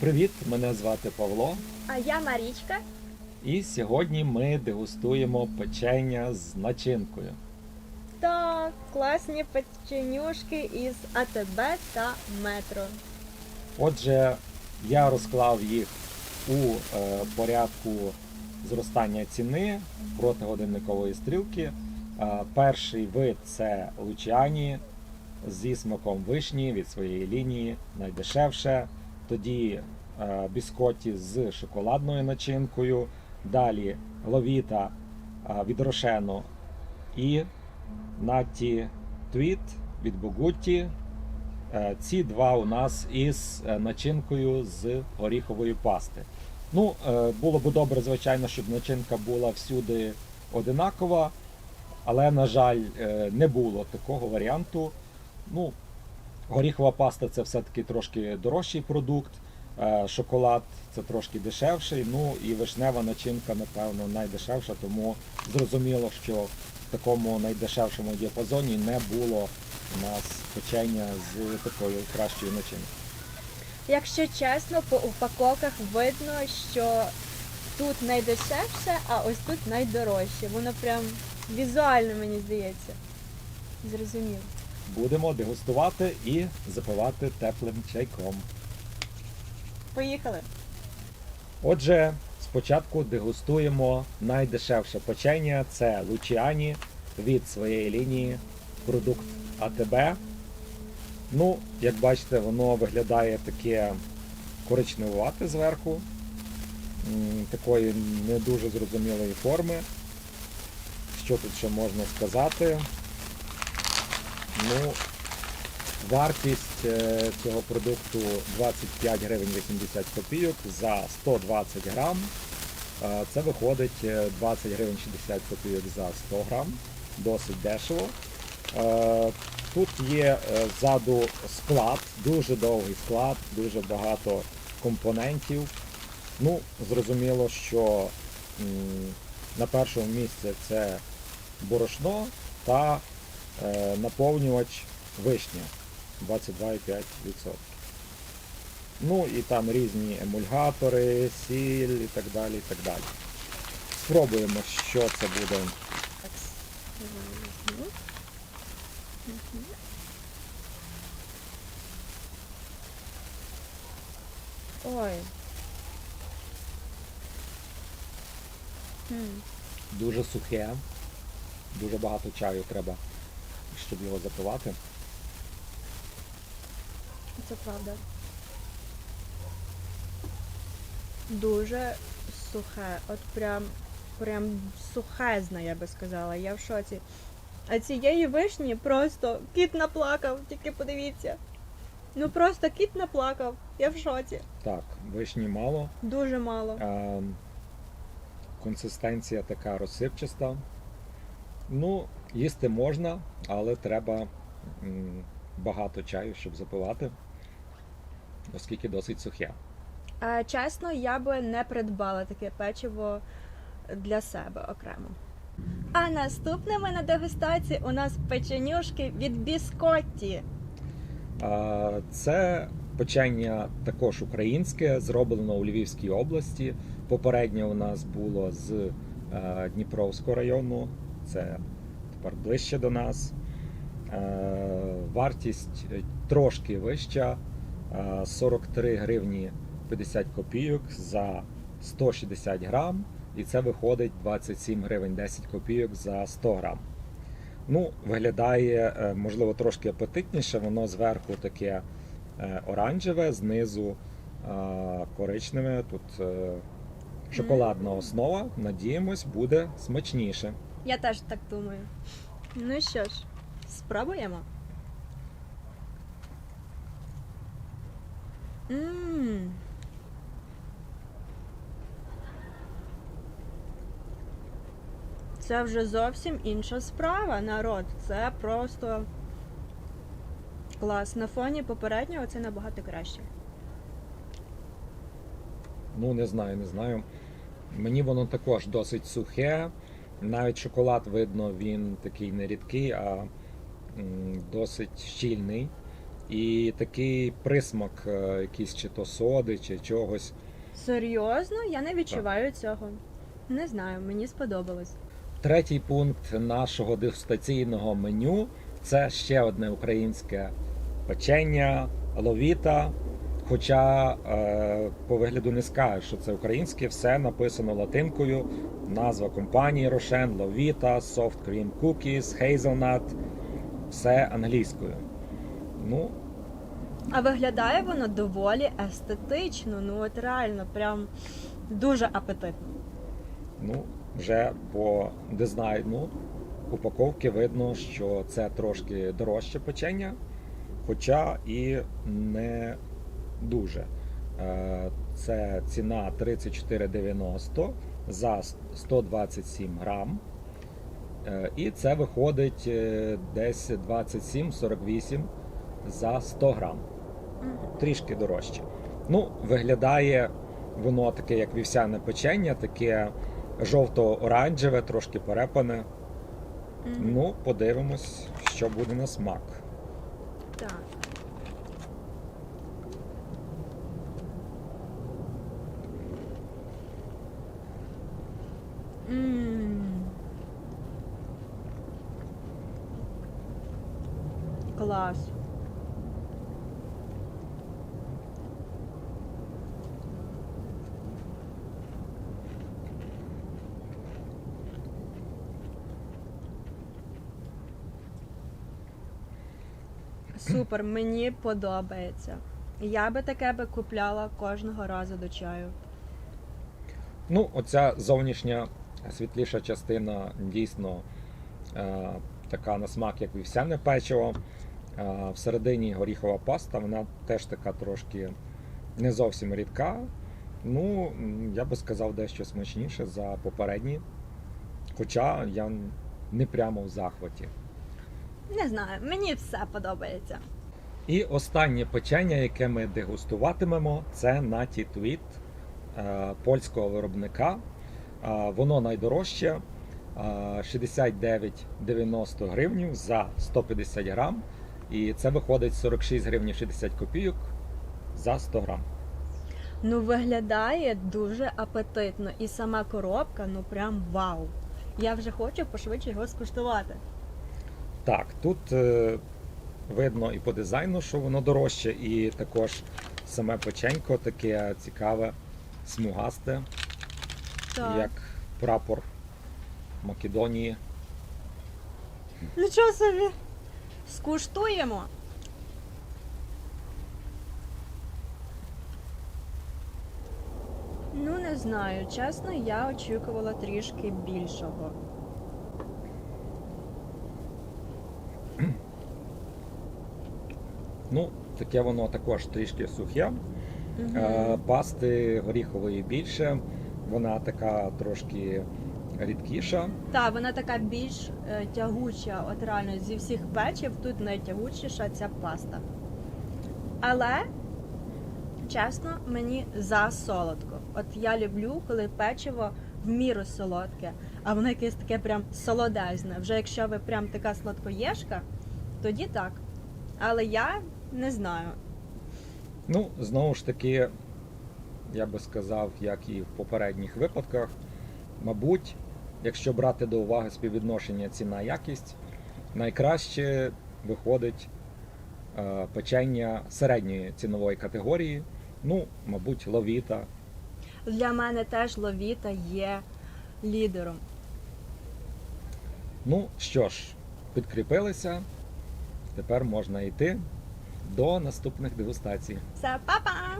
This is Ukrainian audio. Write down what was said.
Привіт, мене звати Павло, А я Марічка. і сьогодні ми дегустуємо печення з начинкою. Так, класні печенюшки із АТБ та Метро. Отже, я розклав їх у е, порядку зростання ціни проти годинникової стрілки. Е, перший вид це лучані зі смаком вишні від своєї лінії, найдешевше. Тоді е, біскоті з шоколадною начинкою. Далі ловіта е, від Рошено і Натті Твіт від Богутті. Е, Ці два у нас із начинкою з горіхової пасти. Ну, було б добре, звичайно, щоб начинка була всюди одинакова, але, на жаль, не було такого варіанту. Ну, горіхова паста це все-таки трошки дорожчий продукт, е, шоколад це трошки дешевший. Ну і вишнева начинка, напевно, найдешевша, тому зрозуміло, що в такому найдешевшому діапазоні не було у нас печення з такою кращою начинкою. Якщо чесно, по упаковках видно, що тут найдешевше, а ось тут найдорожче. Воно прям візуально, мені здається. Зрозуміло. Будемо дегустувати і запивати теплим чайком. Поїхали. Отже, спочатку дегустуємо найдешевше печення. Це Лучіані від своєї лінії продукт АТБ. Ну, як бачите, воно виглядає таке коричневувате зверху, такої не дуже зрозумілої форми. Що тут ще можна сказати? Ну, Вартість е, цього продукту 25 гривень 80 копійок за 120 грам. Е, Це виходить е, 20 гривень 60 копійок за 100 грам. Досить дешево. Е, Тут є е, ззаду склад, дуже довгий склад, дуже багато компонентів. Ну, зрозуміло, що на першому місці це борошно та е, наповнювач вишня. 22,5%. Ну і там різні емульгатори, сіль і так далі. і так далі. Спробуємо, що це буде. Ой. Дуже сухе, дуже багато чаю треба, щоб його запивати. Це правда. Дуже сухе. От прям прям сухезне, я би сказала. Я в шоці. А цієї вишні просто кіт наплакав, тільки подивіться. Ну просто кіт наплакав. Я в шоці. Так, вишні мало. Дуже мало. А, консистенція така розсипчаста. Ну, їсти можна, але треба багато чаю, щоб запивати, оскільки досить сухе. Чесно, я би не придбала таке печиво для себе окремо. А наступними на дегустації у нас печенюшки від біскотті. Це печення також українське, зроблено у Львівській області. Попереднє у нас було з е, Дніпровського району, це тепер ближче до нас. Е, Вартість е, трошки вища, е, 43 гривні 50 копійок за 160 грам, і це виходить 27 гривень 10 копійок за 100 грам. Ну, виглядає, е, можливо, трошки апетитніше, воно зверху таке е, оранжеве, знизу е, коричневе. Тут е, шоколадна основа. Надіємось, буде смачніше. Я теж так думаю. Ну що ж, спробуємо. Мм. Це вже зовсім інша справа, народ. Це просто клас. На фоні попереднього це набагато краще. Ну, не знаю, не знаю. Мені воно також досить сухе. Навіть шоколад видно, він такий не рідкий, а досить щільний. і такий присмак, е, якийсь чи то соди, чи чогось. Серйозно, я не відчуваю цього. Не знаю, мені сподобалось. Третій пункт нашого дегустаційного меню це ще одне українське печення ловіта. Хоча е, по вигляду не скажеш, що це українське, все написано латинкою. Назва компанії Рошен, Ловіта, Soft Cream Cookies, Hazelnut, все англійською. Ну, А виглядає воно доволі естетично. Ну от реально, прям дуже апетитно. Ну, вже по дизайну упаковки видно, що це трошки дорожче печення, хоча і не дуже. Е, Це ціна 34,90 за 127 грам. Е, І це виходить е, десь 27,48 за 100 грам трішки дорожче. Ну, виглядає воно таке, як вівсяне печення, таке жовто-оранжеве, трошки перепане. Ну, подивимось, що буде на смак. Так. Клас. Супер, мені подобається. Я би таке би купляла кожного разу до чаю. Ну, оця зовнішня світліша частина дійсно е, така на смак, як вівсяне печиво. Е, всередині горіхова паста, вона теж така трошки не зовсім рідка. Ну, я би сказав, дещо смачніше за попередні. Хоча я не прямо в захваті. Не знаю, мені все подобається. І останнє печення, яке ми дегустуватимемо, це Наті Твіт е, польського виробника. Е, Воно найдорожче е, 69,90 гривнів за 150 грам. І це виходить 46 гривень 60 копійок за 100 грам. Ну, виглядає дуже апетитно. І сама коробка, ну прям вау. Я вже хочу пошвидше його скуштувати. Так, тут е, видно і по дизайну, що воно дорожче, і також саме печенько таке цікаве, смугасте, Так. як прапор Македонії. Нічого собі. Скуштуємо. Ну, не знаю. Чесно, я очікувала трішки більшого. Ну, таке воно також трішки сухе. Е, Пасти горіхової більше, вона така трошки рідкіша. Так, вона така більш е, тягуча, от реально зі всіх печив тут найтягучіша ця паста. Але, чесно, мені за солодко. От я люблю, коли печиво в міру солодке, а воно якесь таке прям солодезне. Вже якщо ви прям така сладкоєшка, тоді так. Але я не знаю. Ну, знову ж таки, я би сказав, як і в попередніх випадках, мабуть, якщо брати до уваги співвідношення ціна-якість, найкраще виходить е, печення середньої цінової категорії. Ну, мабуть, ловіта. Для мене теж ловіта є лідером. Ну що ж, підкріпилися. Тепер можна йти до наступних дегустацій. Все, па-па!